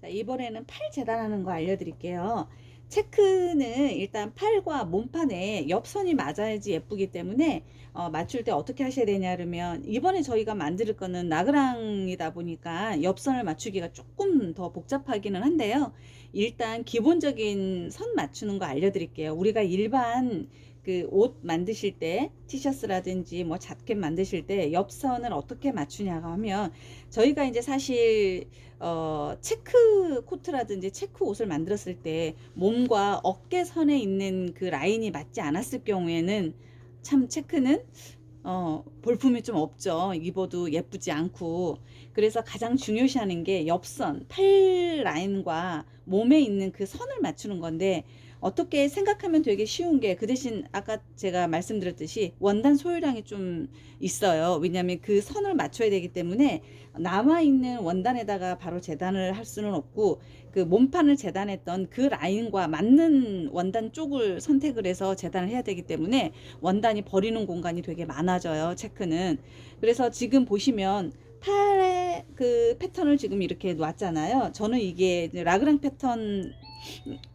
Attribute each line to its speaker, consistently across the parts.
Speaker 1: 자, 이번에는 팔 재단하는 거 알려드릴게요. 체크는 일단 팔과 몸판에 옆선이 맞아야지 예쁘기 때문에 어, 맞출 때 어떻게 하셔야 되냐 그러면 이번에 저희가 만들 거는 나그랑이다 보니까 옆선을 맞추기가 조금 더 복잡하기는 한데요. 일단 기본적인 선 맞추는 거 알려드릴게요. 우리가 일반 그 옷 만드실 때 티셔츠라든지 뭐 자켓 만드실 때 옆선을 어떻게 맞추냐고 하면 저희가 이제 사실 어 체크 코트라든지 체크 옷을 만들었을 때 몸과 어깨 선에 있는 그 라인이 맞지 않았을 경우에는 참 체크는 어 볼품이 좀 없죠. 입어도 예쁘지 않고 그래서 가장 중요시하는 게 옆선 팔 라인과 몸에 있는 그 선을 맞추는 건데 어떻게 생각하면 되게 쉬운 게 그 대신 아까 제가 말씀드렸듯이 원단 소유량이 좀 있어요. 왜냐하면 그 선을 맞춰야 되기 때문에 남아 있는 원단에다가 바로 재단을 할 수는 없고 그 몸판을 재단했던 그 라인과 맞는 원단 쪽을 선택을 해서 재단을 해야 되기 때문에 원단이 버리는 공간이 되게 많아져요. 체크는. 그래서 지금 보시면 팔의 그 패턴을 지금 이렇게 놨잖아요. 저는 이게 라그랑 패턴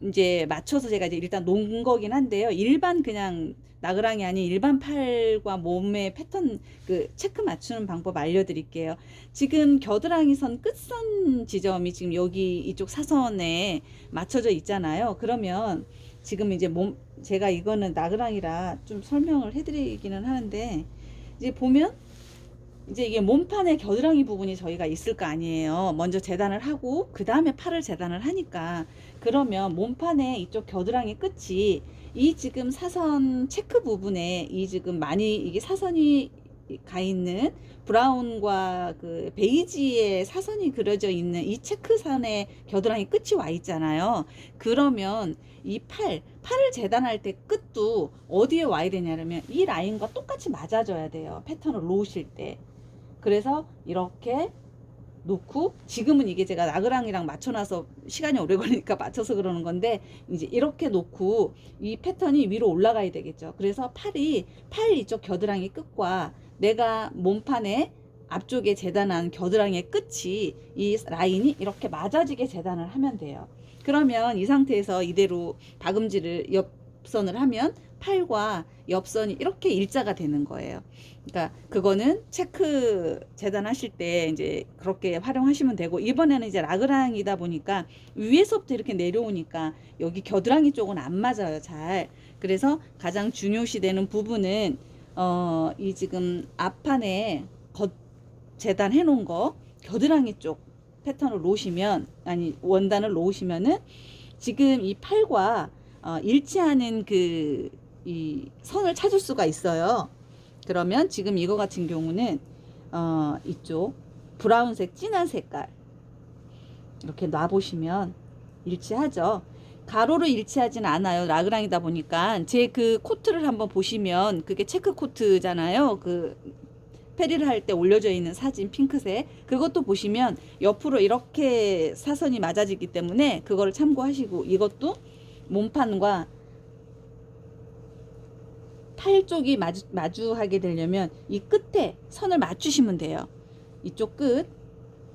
Speaker 1: 이제 맞춰서 제가 이제 일단 놓은 거긴 한데요. 일반 그냥 나그랑이 아닌 일반 팔과 몸의 패턴 그 체크 맞추는 방법 알려드릴게요. 지금 겨드랑이 선 끝선 지점이 지금 여기 이쪽 사선에 맞춰져 있잖아요. 그러면 지금 이제 몸 제가 이거는 나그랑이라 좀 설명을 해드리기는 하는데 이제 보면 이제 이게 몸판의 겨드랑이 부분이 저희가 있을 거 아니에요. 먼저 재단을 하고 그 다음에 팔을 재단을 하니까 그러면 몸판의 이쪽 겨드랑이 끝이 이 지금 사선 체크 부분에 이 지금 많이 이게 사선이 가 있는 브라운과 그 베이지의 사선이 그려져 있는 이 체크선의 겨드랑이 끝이 와 있잖아요. 그러면 이 팔, 팔을 재단할 때 끝도 어디에 와야 되냐면 이 라인과 똑같이 맞아줘야 돼요. 패턴을 놓으실 때. 그래서 이렇게 놓고 지금은 이게 제가 나그랑이랑 맞춰놔서 시간이 오래 걸리니까 맞춰서 그러는 건데 이제 이렇게 놓고 이 패턴이 위로 올라가야 되겠죠. 그래서 팔이 팔 이쪽 겨드랑이 끝과 내가 몸판에 앞쪽에 재단한 겨드랑이의 끝이 이 라인이 이렇게 맞아지게 재단을 하면 돼요. 그러면 이 상태에서 이대로 박음질을 옆선을 하면 팔과 옆선이 이렇게 일자가 되는 거예요. 그러니까 그거는 체크 재단하실 때 이제 그렇게 활용하시면 되고 이번에는 이제 라그랑이다 보니까 위에서부터 이렇게 내려오니까 여기 겨드랑이 쪽은 안 맞아요 잘. 그래서 가장 중요시 되는 부분은 어 이 지금 앞판에 겉 재단 해 놓은 거 겨드랑이 쪽 패턴을 놓으시면 아니 원단을 놓으시면은 지금 이 팔과 어, 일치하는 그 이 선을 찾을 수가 있어요. 그러면 지금 이거 같은 경우는 어, 이쪽 브라운색 진한 색깔 이렇게 놔 보시면 일치하죠. 가로로 일치하진 않아요. 라그랑이다 보니까 제 그 코트를 한번 보시면 그게 체크 코트잖아요. 그 페리를 할 때 올려져 있는 사진 핑크색 그것도 보시면 옆으로 이렇게 사선이 맞아지기 때문에 그거를 참고하시고 이것도 몸판과 팔 쪽이 마주, 마주하게 되려면 이 끝에 선을 맞추시면 돼요. 이쪽 끝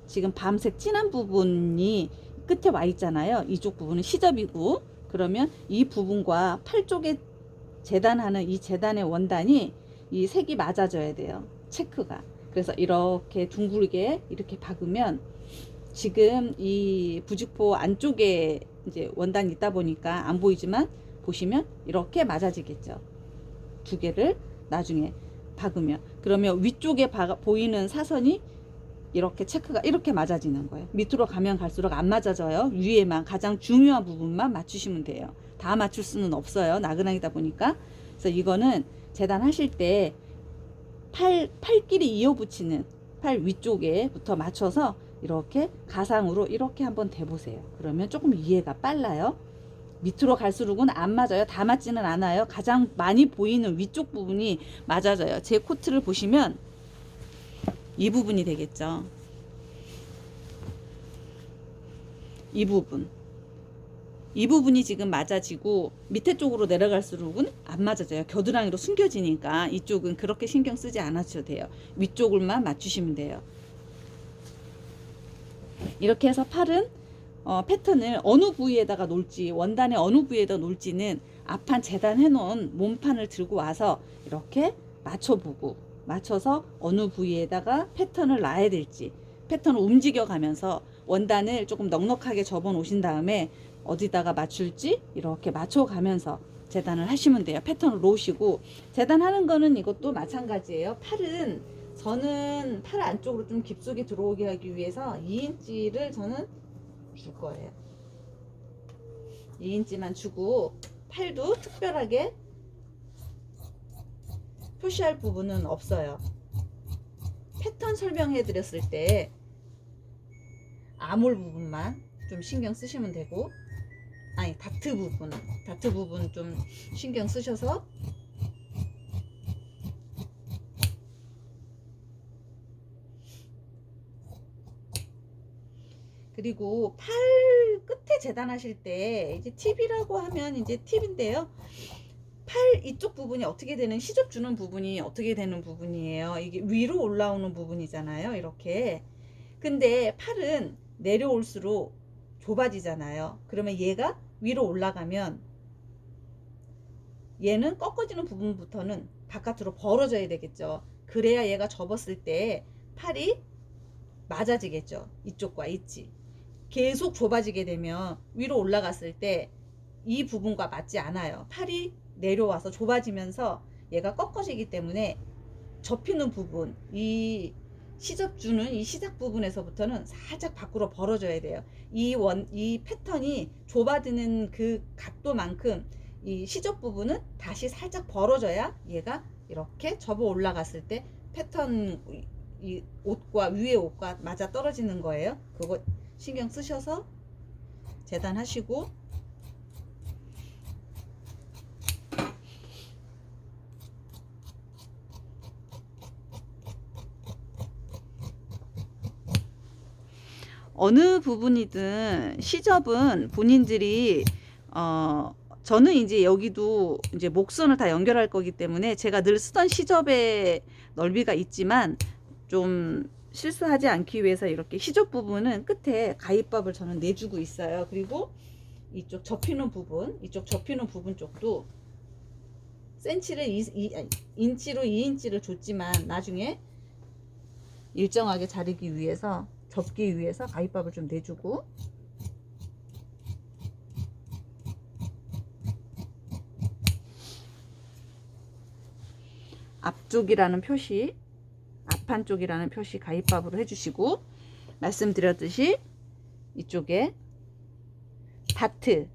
Speaker 1: 지금 밤색 진한 부분이 끝에 와 있잖아요. 이쪽 부분은 시접이고 그러면 이 부분과 팔 쪽에 재단하는 이 재단의 원단이 이 색이 맞아져야 돼요. 체크가. 그래서 이렇게 둥글게 이렇게 박으면 지금 이 부직포 안쪽에 이제 원단이 있다 보니까 안 보이지만 보시면 이렇게 맞아지겠죠. 두 개를 나중에 박으면 그러면 위쪽에 박, 보이는 사선이 이렇게 체크가 이렇게 맞아지는 거예요. 밑으로 가면 갈수록 안 맞아져요. 위에만 가장 중요한 부분만 맞추시면 돼요. 다 맞출 수는 없어요. 나그랑이다 보니까. 그래서 이거는 재단하실 때 팔, 팔끼리 이어붙이는 팔 위쪽에부터 맞춰서 이렇게 가상으로 이렇게 한번 대보세요. 그러면 조금 이해가 빨라요. 밑으로 갈수록은 안 맞아요. 다 맞지는 않아요. 가장 많이 보이는 위쪽 부분이 맞아져요. 제 코트를 보시면 이 부분이 되겠죠. 이 부분. 이 부분이 지금 맞아지고 밑에 쪽으로 내려갈수록은 안 맞아져요. 겨드랑이로 숨겨지니까 이쪽은 그렇게 신경 쓰지 않으셔도 돼요. 위쪽을만 맞추시면 돼요. 이렇게 해서 팔은 어, 패턴을 어느 부위에다가 놓을지 원단의 어느 부위에다 놓을지는 앞판 재단해 놓은 몸판을 들고 와서 이렇게 맞춰보고 맞춰서 어느 부위에다가 패턴을 놔야 될지 패턴을 움직여 가면서 원단을 조금 넉넉하게 접어 놓으신 다음에 어디다가 맞출지 이렇게 맞춰 가면서 재단을 하시면 돼요. 패턴을 놓으시고 재단하는 거는 이것도 마찬가지예요. 팔은 저는 팔 안쪽으로 좀 깊숙이 들어오게 하기 위해서 2인치를 저는 줄 거예요. 2인치만 주고 팔도 특별하게 표시할 부분은 없어요. 패턴 설명해 드렸을 때 아몰 부분만 좀 신경 쓰시면 되고 아니 다트 부분 다트 부분 좀 신경 쓰셔서 그리고 팔 끝에 재단하실 때 이제 팁이라고 하면 이제 팁인데요. 팔 이쪽 부분이 어떻게 되는 시접 주는 부분이 어떻게 되는 부분이에요. 이게 위로 올라오는 부분이잖아요. 이렇게. 근데 팔은 내려올수록 좁아지잖아요. 그러면 얘가 위로 올라가면 얘는 꺾어지는 부분부터는 바깥으로 벌어져야 되겠죠. 그래야 얘가 접었을 때 팔이 맞아지겠죠. 이쪽과 있지. 계속 좁아지게 되면 위로 올라갔을 때 이 부분과 맞지 않아요. 팔이 내려와서 좁아지면서 얘가 꺾어지기 때문에 접히는 부분, 이 시접 주는 이 시작 부분에서부터는 살짝 밖으로 벌어져야 돼요. 이 원, 이 패턴이 좁아지는 그 각도만큼 이 시접 부분은 다시 살짝 벌어져야 얘가 이렇게 접어 올라갔을 때 패턴 이 옷과 위에 옷과 맞아 떨어지는 거예요. 그거 신경 쓰셔서 재단하시고 어느 부분이든 시접은 본인들이 어 저는 이제 여기도 이제 목선을 다 연결할 거기 때문에 제가 늘 쓰던 시접의 넓이가 있지만 좀 실수하지 않기 위해서 이렇게 시접 부분은 끝에 가입밥을 저는 내주고 있어요. 그리고 이쪽 접히는 부분, 이쪽 접히는 부분 쪽도 센치를 2, 2, 아니, 인치로 2인치를 줬지만 나중에 일정하게 자르기 위해서 접기 위해서 가입밥을 좀 내주고 앞쪽이라는 표시 앞판 쪽이라는 표시 가입밥으로 해주시고 말씀드렸듯이 이쪽에 다트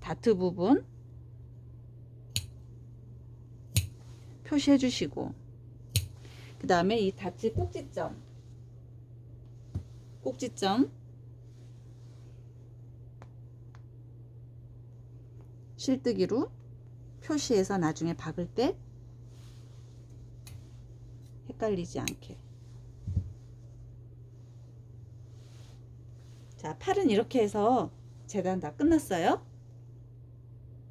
Speaker 1: 다트 부분 표시해 주시고 그 다음에 이 다트 꼭지점 꼭지점 실뜨기로 표시해서 나중에 박을 때 헷갈리지 않게. 자 팔은 이렇게 해서 재단 다 끝났어요